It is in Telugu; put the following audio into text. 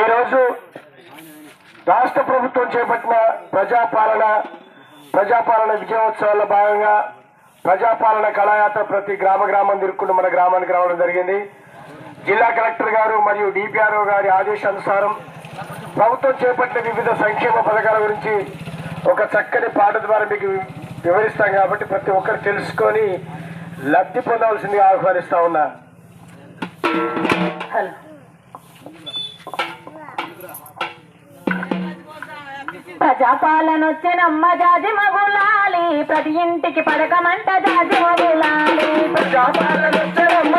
ఈరోజు రాష్ట్ర ప్రభుత్వం చేపట్టిన ప్రజాపాలన ప్రజాపాలన విజయోత్సవాల్లో భాగంగా ప్రజాపాలన కళాయాత్ర ప్రతి గ్రామ గ్రామం తిరుక్కుంటూ మన గ్రామానికి రావడం జరిగింది. జిల్లా కలెక్టర్ గారు మరియు డిపిఆర్ఓ గారి ఆదేశానుసారం ప్రభుత్వం చేపట్టిన వివిధ సంక్షేమ పథకాల గురించి ఒక చక్కని పాట ద్వారా మీకు వివరిస్తాం కాబట్టి ప్రతి ఒక్కరు తెలుసుకొని లబ్ధి పొందవలసిందిగా ఆహ్వానిస్తా ఉన్నా. హలో. ప్రజాపాలన వచ్చినమ్మ జాజి మగులాలి. ప్రతి ఇంటికి పడకమంట జాజి మగులాలి. ప్రజాపాలన అమ్మ